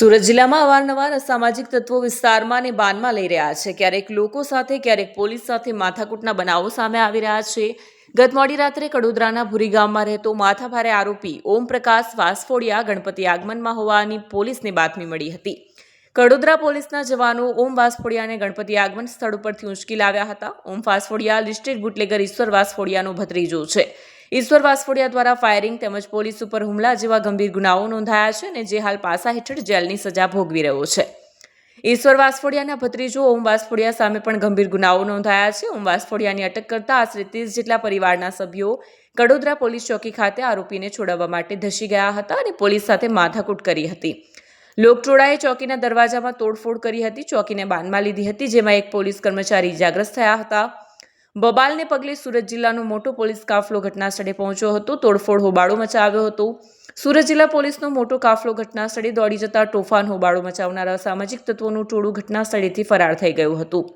સુરત જિલ્લામાં અવારનવાર અસામાજિક તત્વો વિસ્તારમાં અને બાનમાં લઈ રહ્યા છે. ક્યારેક લોકો સાથે, ક્યારેક પોલીસ સાથે માથાકૂટના બનાવો સામે આવી રહ્યા છે. ગત મોડી રાત્રે કડોદરાના ભુરી ગામમાં રહેતો માથાભારે આરોપી ઓમ પ્રકાશ વાસફોડિયા ગણપતિ આગમનમાં હોવાની પોલીસને બાતમી મળી હતી. કડોદરા પોલીસના જવાનો ઓમ વાસફોડિયાને ગણપતિ આગમન સ્થળ ઉપરથી ઉંચકી લાવ્યા હતા. ઓમ વાસફોડિયા લિસ્ટેડ બુટલેગર ઈશ્વર વાસફોડિયાનો ભત્રીજો છે. ઈશ્વર વાસફોડિયા દ્વારા ફાયરિંગ તેમજ પોલીસ ઉપર હુમલા જેવા ગંભીર ગુનાઓ નોંધાયા છે અને જે હાલ પાસા હેઠળ જેલની સજા ભોગવી રહ્યો છે. ઈશ્વર વાસફોડિયાના ભત્રીજો ઓમ વાસફોડિયા સામે પણ ગંભીર ગુનાઓ નોંધાયા છે. ઓમ વાસફોડિયાની અટક કરતા આશરે ત્રીસ જેટલા પરિવારના સભ્યો કડોદરા પોલીસ ચોકી ખાતે આરોપીને છોડાવવા માટે ધસી ગયા હતા અને પોલીસ સાથે માથાકૂટ કરી હતી. લોકટોળાએ ચોકીના દરવાજામાં તોડફોડ કરી હતી. ચોકીને બાનમાં લીધી હતી, જેમાં એક પોલીસ કર્મચારી ઇજાગ્રસ્ત થયા હતા. બબાલને પગલે સુરત જિલ્લાનો મોટો પોલીસ કાફલો ઘટના સ્થળે પહોંચ્યો હતો. તોડફોડ હોબાળો મચાવ્યો હતો. સુરત જિલ્લા પોલીસનો મોટો કાફલો ઘટના સ્થળે દોડી જતા તોફાન હોબાળો મચાવનારા સામાજિક તત્વોનું ટોળું ઘટના સ્થળેથી ફરાર થઈ ગયું હતું.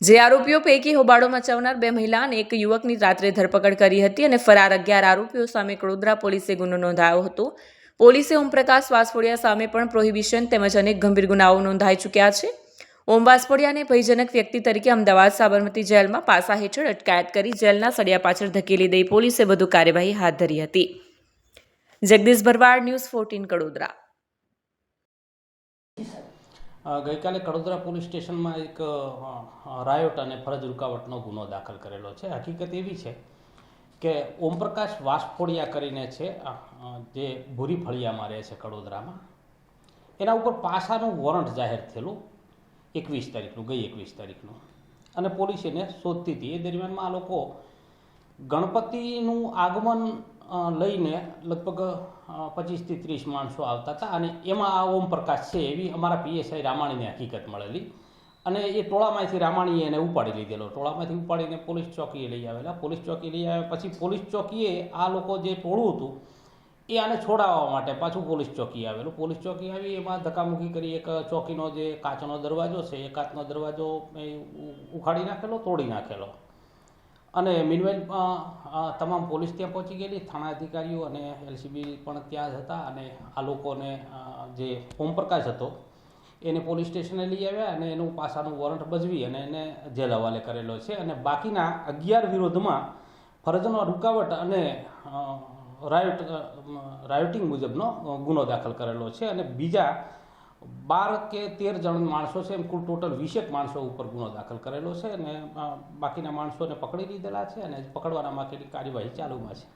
જે આરોપીઓ પૈકી હોબાળો મચાવનાર બે મહિલા અને એક યુવકની રાત્રે ધરપકડ કરી હતી અને ફરાર અગિયાર આરોપીઓ સામે કડોદરા પોલીસે ગુનો નોંધાયો હતો. પોલીસે ઓમપ્રકાશ વાસફોડિયા સામે પણ પ્રોહિબિશન તેમજ અનેક ગંભીર ગુનાઓ નોંધાઈ ચૂક્યા છે. ઓમ વાસપોડિયાને ભયજનક વ્યક્તિ તરીકે અમદાવાદ સાબરમતી જેલમાં પાસા હેઠળ અટકાયત કરી જેલના સળિયા પાછળ ધકેલી દઈ પોલીસે વધુ કાર્યવાહી હાથ ધરી હતી. Jagdish Bharwad news fourteen Kadodara. ગઈકાલે કડોદરા પોલીસ સ્ટેશનમાં એક રાયોટ અને ફરજ રૂકાવટનો ગુનો દાખલ કરેલો છે. હકીકત એવી છે કે ઓમપ્રકાશ વાસફોડિયા કરીને છે જે ભૂરી ફળિયામાં રહે છે કડોદરામાં, એના ઉપર પાસાનું વોરંટ જાહેર થયેલું એકવીસ તારીખનું, ગઈ એકવીસ તારીખનું. અને પોલીસ એને શોધતી હતી. એ દરમિયાનમાં આ લોકો ગણપતિનું આગમન લઈને લગભગ પચીસથી ત્રીસ માણસો આવતા હતા. અને એમાં આ ઓમ પ્રકાશ છે એવી અમારા પીએસઆઈ રામાણીને હકીકત મળેલી. અને એ ટોળામાંથી રામાણીએ એને ઉપાડી લીધેલો. ટોળામાંથી ઉપાડીને પોલીસ ચોકીએ લઈ આવેલા. પોલીસ ચોકી લઈ આવ્યા પછી પોલીસ ચોકીએ આ લોકો જે ટોળું હતું એ આને છોડાવવા માટે પાછું પોલીસ ચોકી આવેલું. પોલીસ ચોકી આવી, એમાં ધક્કામુક્કી કરી એક ચોકીનો જે કાચનો દરવાજો છે, એ કાચનો દરવાજો ઉખાડી નાખેલો, તોડી નાખેલો. અને મિનવેલ તમામ પોલીસ ત્યાં પહોંચી ગયેલી, થાણા અધિકારીઓ અને એલસીબી પણ ત્યાં જ હતા અને આ લોકોને જે ઓમપ્રકાશ હતો, એને પોલીસ સ્ટેશને લઈ આવ્યા અને એનું પાસાનું વોરંટ બજવી અને એને જેલ હવાલે કરેલો છે. અને બાકીના અગિયાર વિરોધમાં ફરજનો રૂકાવટ અને રાયોટ રાયોટિંગ મુજબનો ગુનો દાખલ કરેલો છે અને બીજા બાર કે તેર જણ માણસો છે, એમ કુલ ટોટલ વીસેક માણસો ઉપર ગુનો દાખલ કરેલો છે અને બાકીના માણસોને પકડી લીધેલા છે અને પકડવાના માટેની કાર્યવાહી ચાલુમાં છે.